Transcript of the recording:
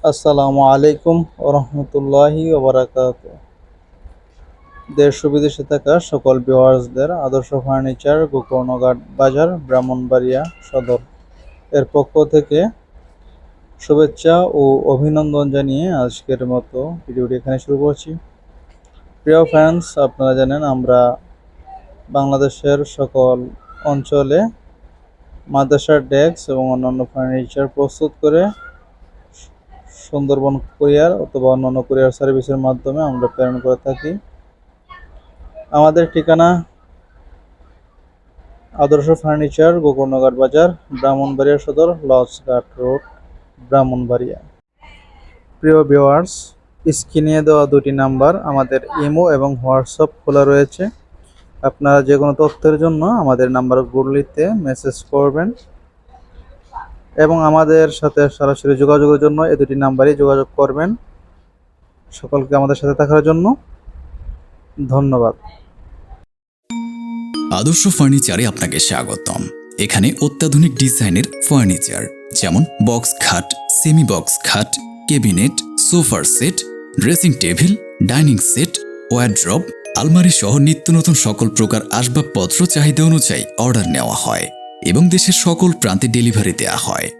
আসসালামু আলাইকুম ওরহমতুল্লাহি ওবরাকাত দেশ বিদেশে থাকা সকল ভিউয়ার্সদের আদর্শ ফার্নিচার, গোকর্ণঘাট বাজার, ব্রাহ্মণবাড়িয়া সদর এর পক্ষ থেকে শুভেচ্ছা ও অভিনন্দন জানিয়ে আজকের মতো ভিডিওটি এখানে শুরু করছি। প্রিয় ফ্যান্স আপনারা জানেন আমরা বাংলাদেশের সকল অঞ্চলে মাদ্রাসার ডেস্ক এবং অন্যান্য ফার্নিচার প্রস্তুত করে সুন্দরবন কুরিয়ার অথবা অন্যান্য কুরিয়ার সার্ভিসের মাধ্যমে আমরা প্রেরণ করে থাকি। আমাদের ঠিকানা আদর্শ ফার্নিচার গোকর্ণঘাট বাজার, ব্রাহ্মণবাড়িয়া সদর লঞ্চঘাট রোড, ব্রাহ্মণবাড়িয়া। প্রিয় ভিওয়ার্স স্ক্রিনে দেওয়া দুটি নাম্বার, আমাদের ইমো এবং হোয়াটসঅ্যাপ খোলা রয়েছে। আপনারা যে কোনো তথ্যের জন্য আমাদের নাম্বারগুলিতে মেসেজ করবেন। এবং আমাদের সাথে সরাসরি যোগাযোগের জন্য এই দুটি নাম্বারই যোগাযোগ করবেন। সকলকে আমাদের সাথে থাকার জন্য ধন্যবাদ। আদর্শ ফার্নিচারে আপনাকে স্বাগতম। এখানে অত্যাধুনিক ডিজাইনের ফার্নিচার, যেমন বক্স খাট, সেমি বক্স খাট কেবিনেট সোফার set, dressing table, dining set, wardrobe, আলমারি সহ নিত্য নতুন সকল প্রকার আসবাবপত্র চাহিদা অনুযায়ী অর্ডার নেওয়া হয়। এবং দেশের সকল প্রান্তে ডেলিভারি দেওয়া হয়।